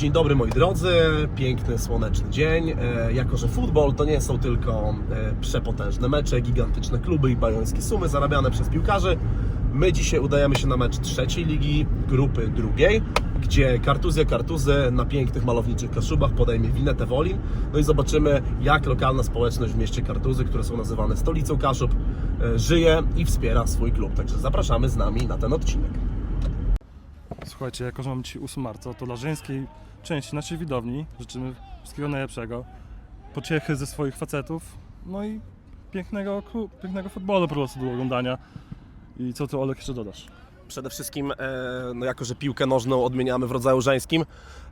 Dzień dobry moi drodzy, piękny słoneczny dzień. E, jako, że futbol to nie są tylko e, przepotężne mecze, gigantyczne kluby i bajońskie sumy zarabiane przez piłkarzy, my dzisiaj udajemy się na mecz trzeciej ligi, grupy drugiej, gdzie Kartuzja Kartuzy na pięknych malowniczych kaszubach podejmie Winetę Wolin. No i zobaczymy, jak lokalna społeczność w mieście Kartuzy, które są nazywane stolicą Kaszub, e, żyje i wspiera swój klub. Także zapraszamy z nami na ten odcinek. Słuchajcie, jako że mamy dzisiaj 8 marca, to dla żeńskiej części naszej widowni życzymy wszystkiego najlepszego. Pociechy ze swoich facetów, no i pięknego, pięknego futbolu po prostu do oglądania. I co tu Olek jeszcze dodasz? Przede wszystkim, e, no jako że piłkę nożną odmieniamy w rodzaju żeńskim,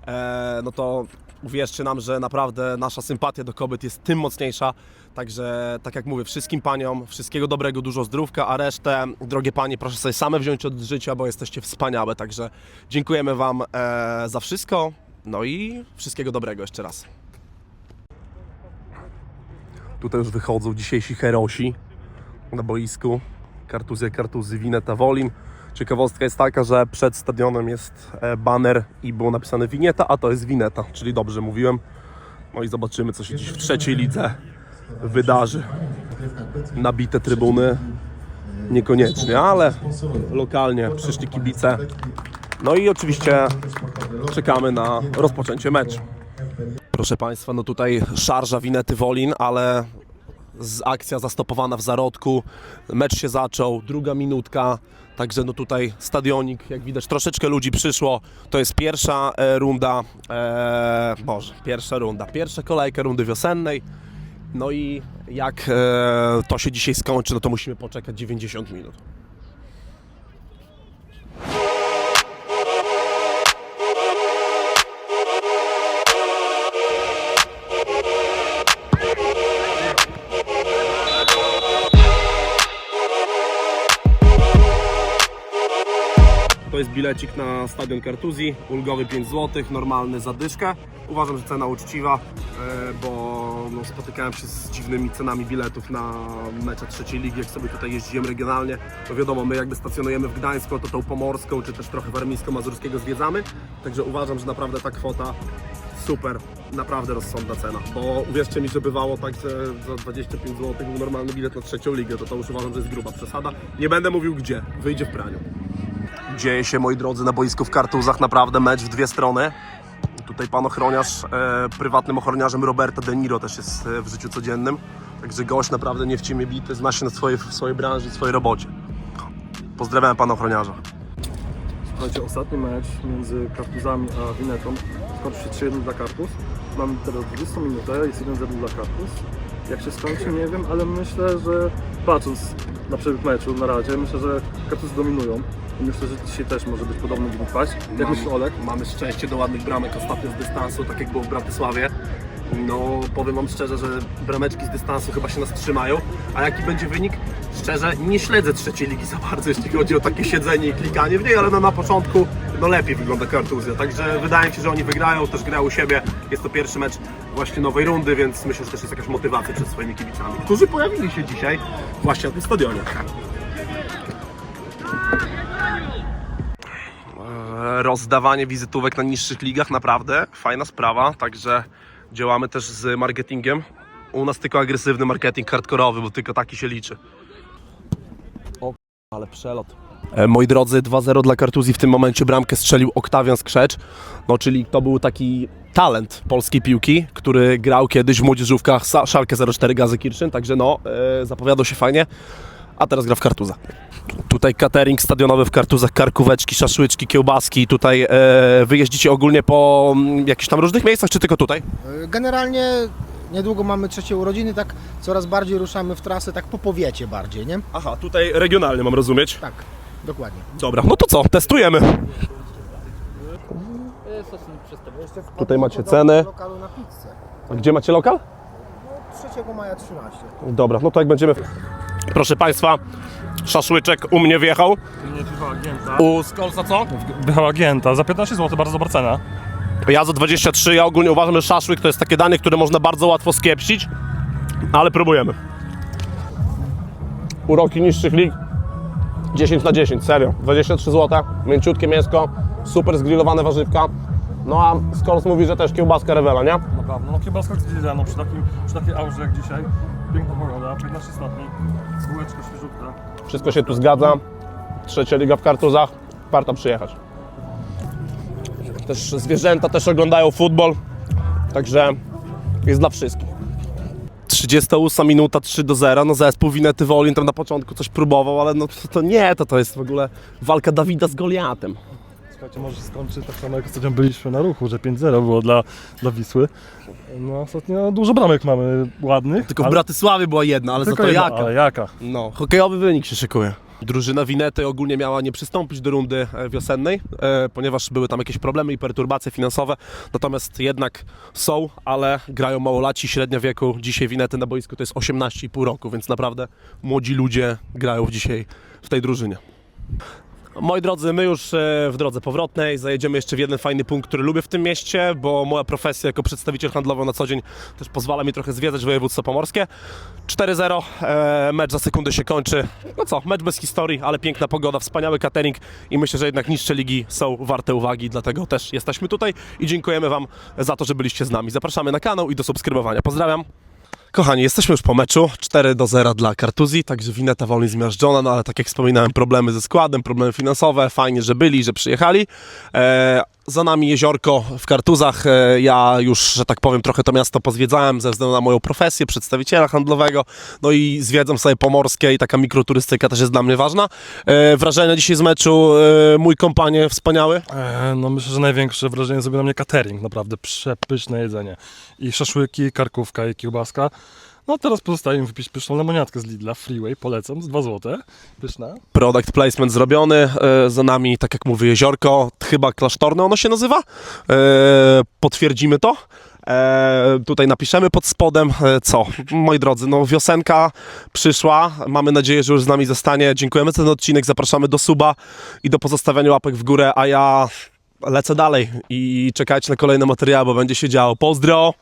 e, no to uwierzcie nam, że naprawdę nasza sympatia do kobiet jest tym mocniejsza. Także, tak jak mówię, wszystkim paniom wszystkiego dobrego, dużo zdrówka, a resztę, drogie panie, proszę sobie same wziąć od życia, bo jesteście wspaniałe. Także dziękujemy Wam e, za wszystko. No i wszystkiego dobrego jeszcze raz. Tutaj już wychodzą dzisiejsi herosi na boisku. Kartuzja, Kartuzy, Wineta, Wolin. Ciekawostka jest taka, że przed stadionem jest e, baner i było napisane Winieta, a to jest Wineta, czyli dobrze mówiłem. No i zobaczymy, co się dziś w trzeciej lidze wydarzy. Nabite trybuny niekoniecznie, ale lokalnie przyszli kibice. No i oczywiście czekamy na rozpoczęcie meczu. Proszę Państwa, no tutaj szarża Winety Wolin, ale z akcja zastopowana w zarodku. Mecz się zaczął, druga minutka. Także no tutaj stadionik, jak widać, troszeczkę ludzi przyszło. To jest pierwsza e, runda, e, Boże, pierwsza runda, pierwsza kolejka rundy wiosennej. No i jak e, to się dzisiaj skończy, no to musimy poczekać 90 minut. To jest bilecik na stadion Kartuzji, ulgowy 5 zł, normalny zadyszka. Uważam, że cena uczciwa, e, bo no, spotykałem się z dziwnymi cenami biletów na mecze trzeciej ligi, jak sobie tutaj jeździłem regionalnie. To wiadomo, my jakby stacjonujemy w Gdańsku, to tą pomorską, czy też trochę warmińsko-mazurskiego zwiedzamy. Także uważam, że naprawdę ta kwota super, naprawdę rozsądna cena. Bo uwierzcie mi, że bywało tak, że za 25 zł był normalny bilet na trzecią ligę, to to już uważam, że jest gruba przesada. Nie będę mówił gdzie, wyjdzie w praniu. Dzieje się, moi drodzy, na boisku w Kartuzach naprawdę mecz w dwie strony. Tutaj pan ochroniarz, e, prywatnym ochroniarzem Roberta De Niro też jest e, w życiu codziennym. Także gość naprawdę nie w ciemię bity, zna się na swojej, w swojej branży i swojej robocie. Pozdrawiam pana ochroniarza. Słuchajcie, ostatni mecz między Kartuzami a Winetą skończył się 3-1 dla Kartuz. Mamy teraz 20 minutę, jest 1-0 dla Kartuz. Jak się skończy, nie wiem, ale myślę, że patrząc na przebieg meczu na razie, myślę, że Kartuz dominują. Myślę, że dzisiaj też może być podobny wynik paść. Jak myślisz, Olek? Mamy szczęście do ładnych bramek ostatnio z dystansu, tak jak było w Bratysławie. No, powiem Wam szczerze, że brameczki z dystansu chyba się nas trzymają. A jaki będzie wynik? Szczerze, nie śledzę trzeciej ligi za bardzo, jeśli chodzi o takie siedzenie i klikanie w niej, ale no, na początku no, lepiej wygląda Kartuzja. Także wydaje mi się, że oni wygrają, też grają u siebie. Jest to pierwszy mecz właśnie nowej rundy, więc myślę, że też jest jakaś motywacja przed swoimi kibicami, którzy pojawili się dzisiaj właśnie na tym stadionie. Rozdawanie wizytówek na niższych ligach, naprawdę fajna sprawa, także działamy też z marketingiem. U nas tylko agresywny marketing hardkorowy, bo tylko taki się liczy. O, ale przelot. E, Moi drodzy, 2-0 dla Kartuzji w tym momencie bramkę strzelił Oktawian Skrzecz, no czyli to był taki talent polskiej piłki, który grał kiedyś w młodzieżówkach Szalkę 04 Gazy Kirszyn, także no, e, zapowiadał się fajnie, a teraz gra w Kartuza. Tutaj catering stadionowy w Kartuzach, karkóweczki, szaszłyczki, kiełbaski. Tutaj e, wyjeździcie ogólnie po mm, jakichś tam różnych miejscach, czy tylko tutaj? Generalnie niedługo mamy trzecie urodziny, tak coraz bardziej ruszamy w trasę, tak po powiecie bardziej, nie? Aha, tutaj regionalnie mam rozumieć. Tak, dokładnie. Dobra, no to co, testujemy. Tutaj macie ceny. Lokalu na pizzę. A gdzie macie lokal? 3 maja 13. Dobra, no to jak będziemy... Proszę Państwa, szaszłyczek u mnie wjechał. Nie wjechała Gięta. U Skolca co? Wjechała Gięta za 15 zł, bardzo dobra cena. Ja za 23, ja ogólnie uważam, że szaszłyk to jest takie danie, które można bardzo łatwo skiepścić, ale próbujemy. Uroki niższych lig 10 na 10, serio. 23 zł, mięciutkie mięsko, super zgrillowane warzywka. No a Skols mówi, że też kiełbaska rewela, nie? Naprawdę, no kiełbaska gdzieś rano, przy, takim, przy takiej aurze jak dzisiaj. Piękna pogoda, 15 stopni, bułeczka świeżutka. Wszystko się tu zgadza. Trzecia liga w kartuzach. Warto przyjechać. Też zwierzęta też oglądają futbol. Także jest dla wszystkich. 38 minuta 3 do 0. No zespół Winety Wolin tam na początku coś próbował, ale no to, to nie, to, to jest w ogóle walka Dawida z Goliatem. Słuchajcie, może skończy tak samo jak ostatnio byliśmy na ruchu, że 5-0 było dla, dla Wisły. No ostatnio dużo bramek mamy ładnych. Tylko w ale- Bratysławie była jedna, ale za tylko to jedna, jaka? Ale jaka? No, hokejowy wynik się szykuje. Drużyna Winety ogólnie miała nie przystąpić do rundy e, wiosennej, e, ponieważ były tam jakieś problemy i perturbacje finansowe. Natomiast jednak są, ale grają małolaci, średnia wieku dzisiaj Winety na boisku to jest 18,5 roku, więc naprawdę młodzi ludzie grają dzisiaj w tej drużynie. Moi drodzy, my już e, w drodze powrotnej zajedziemy jeszcze w jeden fajny punkt, który lubię w tym mieście, bo moja profesja jako przedstawiciel handlowy na co dzień też pozwala mi trochę zwiedzać województwo pomorskie. 4-0, e, mecz za sekundę się kończy. No co, mecz bez historii, ale piękna pogoda, wspaniały catering i myślę, że jednak niższe ligi są warte uwagi, dlatego też jesteśmy tutaj i dziękujemy Wam za to, że byliście z nami. Zapraszamy na kanał i do subskrybowania. Pozdrawiam. Kochani, jesteśmy już po meczu. 4 do 0 dla Kartuzji, także Wineta wolniej zmiażdżona, no ale tak jak wspominałem, problemy ze składem, problemy finansowe. Fajnie, że byli, że przyjechali. E, za nami jeziorko w Kartuzach. E, ja już, że tak powiem, trochę to miasto pozwiedzałem ze względu na moją profesję przedstawiciela handlowego. No i zwiedzam sobie pomorskie i taka mikroturystyka też jest dla mnie ważna. E, wrażenia dzisiaj z meczu, e, mój kompanie wspaniały. No myślę, że największe wrażenie zrobił na mnie catering, naprawdę przepyszne jedzenie. I szaszłyki, karkówka i kiełbaska. No teraz pozostaje mi wypić pyszną lemoniatkę z Lidla, Freeway, polecam, z 2 zł. Pyszna. Product placement zrobiony, e, za nami, tak jak mówię, jeziorko, chyba klasztorne ono się nazywa. E, potwierdzimy to. E, tutaj napiszemy pod spodem, e, co, moi drodzy, no wiosenka przyszła, mamy nadzieję, że już z nami zostanie. Dziękujemy za ten odcinek, zapraszamy do suba i do pozostawiania łapek w górę, a ja lecę dalej i czekajcie na kolejne materiały, bo będzie się działo. Pozdro!